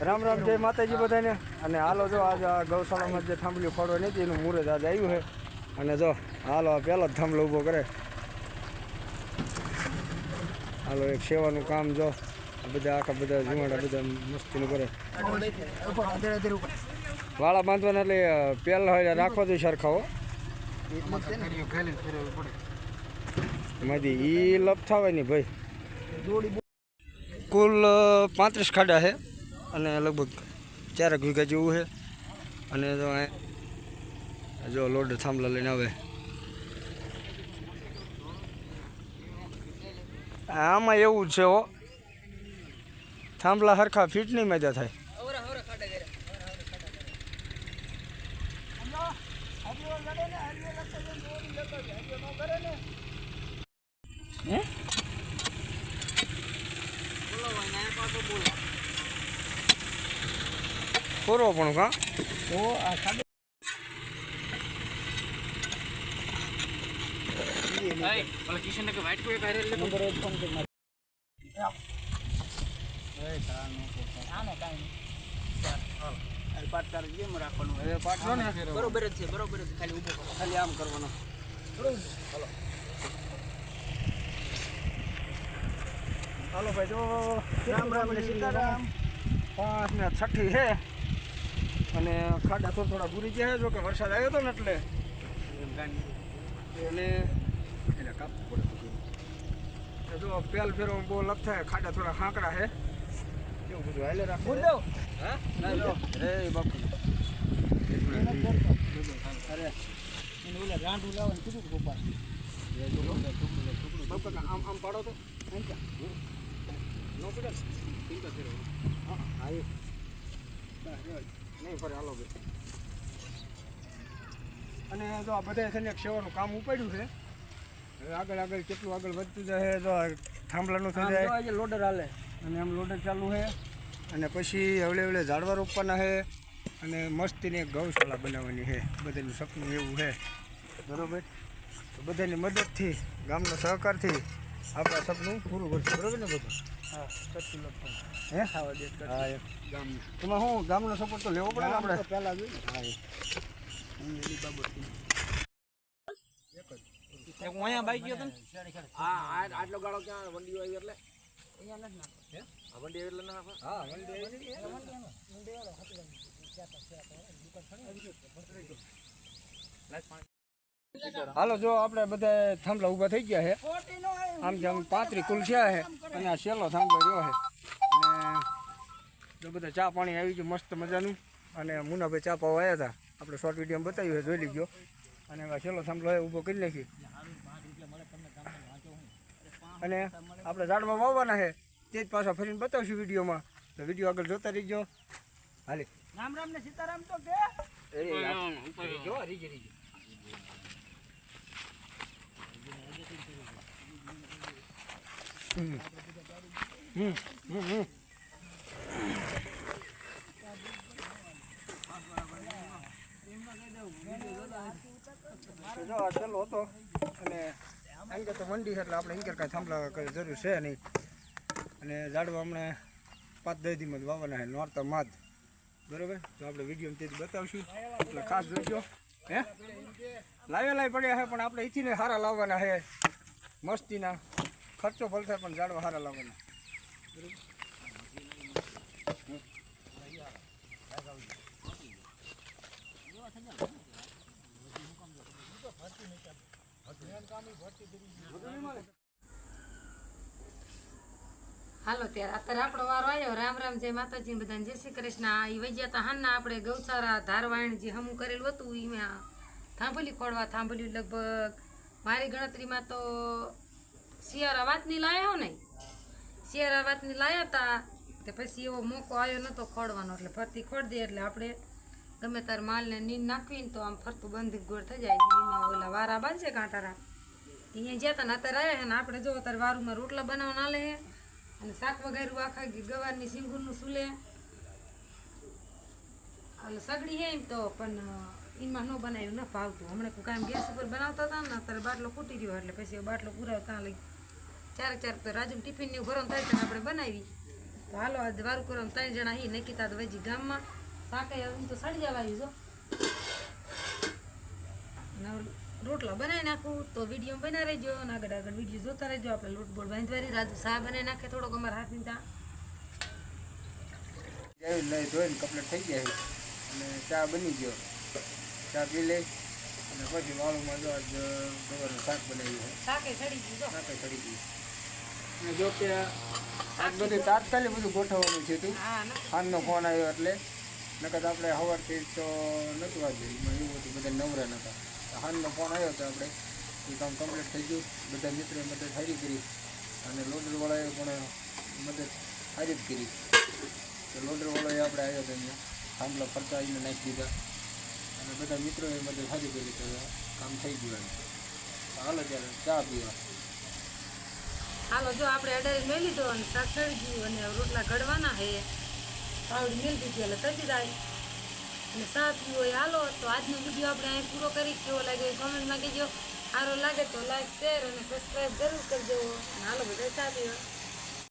રામ રામ, જય માતાજી બધાને. અને હાલો જો, આજે આ ગૌશાળામાં જે થાંભલી ફોડવા નથી એનું મુહૂર્ત આજે આવ્યું છે. અને જો, હાલો, આ પહેલો જ થાંભલો ઊભો કરે. હાલો, એક સેવાનું કામ જો. બધા આખા બધા જીવાડા બધા મસ્તીનું કરે. વાળા બાંધવાના એટલે પહેલા હોય રાખવા જોઈએ સરખાવો હો. એ લપ થવાય ભાઈ. કુલ પાંત્રીસ ખાડા છે. અને લગભગ ચારેક વીઘા જેવું છે. અને તો જો લોડ થાંભલા લઈને આવે. આમાં એવું છે હો. થાંભલા હરખા ફીટ નહીં મજા થાય. પૂરો પણ કા? બરોબર જ છે બરોબર જ ખાલી ઊભો ખાલી આમ કરવાનો. હાલો. ભાઈ જો રામ રામ ને સીતારામ. પાંચ ને છઠ્ઠી છે. અને ખાડા થોડા થોડા ભૂરી ગયા જો કે વરસાદ આવ્યો હતો ને એટલે. એને એને કાપવું પડે જો પેલ ફેરો બહુ લપ થાય ખાડા થોડા હાંકડા છે. એવું બધું હાલે રાખવું હા? રે બાપુ. અરે. એને ઓલા રાંડું લાવવાનું કીધું ગોપાલ બાપા આમ આમ પાડો તો? નો પડે. ચિંતા હા, હા, જો. નહીં ફરે હાલો ભાઈ અને જો આ બધા છે ને સેવાનું કામ ઉપાડ્યું છે. હવે આગળ આગળ કેટલું આગળ વધતું જાય તો આ થાંભલાનું થઈ જાય લોડર હાલે. અને આમ લોડર ચાલુ છે. અને પછી હવળે હવળે ઝાડવા રોપવાના છે. અને મસ્તીની એક ગૌશાળા બનાવવાની છે. બધાનું સપનું એવું છે. બરોબર? તો બધાની મદદથી ગામના સહકારથી આપણા સપનું પૂરું કરશું બરોબર ને બધું? હા સચ્ચું હે? ખાવા દે તો હા એમ. ગામનું. એમાં શું ગામનો સપોર્ટ તો લેવો પડે ને આપણે? પહેલાં જોઈએ. હા. બાબત બાઈક ગયો આ આ- આટલો ગાળો ક્યાં વંડીઓ આવી એટલે? અહીંયા નથી નાખો. વંડી આવી એટલે ના નાખો? હા વંડી. હાલો જો આપણે બધા થાંભલા ઊભા થઈ ગયા છે આમ જેમ પાંત્રી કુલ છે અને આ છેલ્લો થાંભલો રહ્યો છે અને જો બધા ચા પાણી આવી ગયું મસ્ત મજાનું અને મુનાભાઈ ચા પાવા આવ્યા હતા આપણે શોર્ટ વીડિયો બતાવ્યું છે જોઈ લીધો અને આ છેલ્લો થાંભલો ઊભો કરી નાખી અને આપણે ઝાડમાં વાવવાના છે તે જ પાછા ફરીને બતાવશું વિડીયોમાં તો વીડિયો આગળ જોતા રહીજો હાલે રામ રામ ને સીતારામ તો કે જો રીજે રીજે હમ હમ હમ હમ જો આ છેલ્લો હતો અને મંડી છે એટલે આપણે ઇન્કર કાંઈ થાંભલા જરૂર છે નહીં. અને ઝાડવા હમણાં પાંચ જ વાવવાના છે, નોરતા માદ બરોબર? તો આપણે વીડિયો તે બતાવશું. એટલે ખાસ જોજો. હે? લાવ્યા લાવી પડ્યા છે, પણ આપણે અહીંથી સારા લાવવાના છે. મસ્તીના. ખર્ચો ભલ થાય પણ ઝાડવા સારા લાવવાના હાલો, ત્યારે અત્યારે આપણો વારો આવ્યો. રામ રામ, જય માતાજી બધા જય શ્રી કૃષ્ણ. આ ઈ વૈજ્યા તા હાનના આપણે ગૌચારા ધારવાણ જે હમું કરેલું હતું એમાં થાંભલી ખોડવા થાંભલી લગભગ મારી ગણતરીમાં તો શિયાળા વાતની લાયા ને શિયાળા વાતની લાયા હતા તે પછી એવો મોકો આવ્યો નતો ખોડવાનો એટલે ફરતી ખોડ દે, એટલે આપણે ગમે તાર માલને નીંદ નાખવી ને તો આમ ફરતું બંધ ગોળ થઈ જાય. નીંદમાં ઓલા વારા બાંધશે કાંટારા અહીંયા જ્યાં તા અત્યારે આવ્યા ને આપણે જો અત્યારે વારુમાં રોટલા બનાવવાના લે અને શાક વઘાર્યું, આખા ગવારની સિંગુરનું સુલે. એટલે સગડી હે એમ તો, પણ એમાં ન બનાવ્યું, ના ભાવતું. હમણાં કાંઈ ગેસ ઉપર બનાવતા હતા ને, અત્યારે બાટલો ફૂટી રહ્યો એટલે પછી બાટલો પુરાવ ત્યાં લઈ. ચારેક ચારેક તો રાજુ ટિફિન ને ભરવાનું થાય આપણે બનાવી. તો હાલો, આજ વારું કરો ત્રણ જણા હી નક્કી તો વજી ગામમાં. શાકે હું તો સડી જવા આવી જો રોટલા બનાવી નાખું, તો વીડિયો બનાવી રહેજો આગળ આગળ વીડિયો જોતા રહેજો. આપણે લોટ બોટ બાંધવાની રાજુ શાહ બનાવી નાખે થોડોક અમારા હાથની ત્યાં ધોઈને કપલેટ થઈ ગયા અને ચા બની ગયો. ચા પી લે અને પછી વાળુમાં જો આજ ગવારનું શાક બનાવ્યું શાકે ચડી ગયું શાકે ચડી ગયું. અને જો કે આજ બધું તાત્કાલિક બધું ગોઠવવાનું છે તું. ખાનનો ફોન આવ્યો એટલે. નકદ આપણે સવારથી તો નહોતું આજે. એવું હતું બધા નવરા નહોતા હાનનો ફોન આવ્યો તો આપણે. એ કામ કમ્પ્લીટ થઈ ગયું. બધા મિત્રોએ મદદ હારી કરી. અને લોડરવાળાએ પણ મદદ હારી જ કરી. તો લોડરવાળાએ આપણે આવ્યો તો અહીંયા. થાંભલા ફરતા આવીને નાખી દીધા. અને બધા મિત્રોએ મદદ સારી કરી તો કામ થઈ ગયું હાલો ત્યારે ચા પીવા. હાલો, જો આપણે અડાઈ મેં લીધો અને શાક સડી ગયું અને રોટલા ઘડવાના હે પાવડી મેળ દીધી એટલે તજી જાય. અને શાક પીવો હોય, હાલો, તો આજનો વીડિયો આપણે અહીં પૂરો કરી કેવો લાગ્યો એ કોમેન્ટમાં કહેજો. સારો લાગે તો લાઈક શેર અને સબસ્ક્રાઈબ જરૂર કરજો. હાલો બધા ચા પીવા.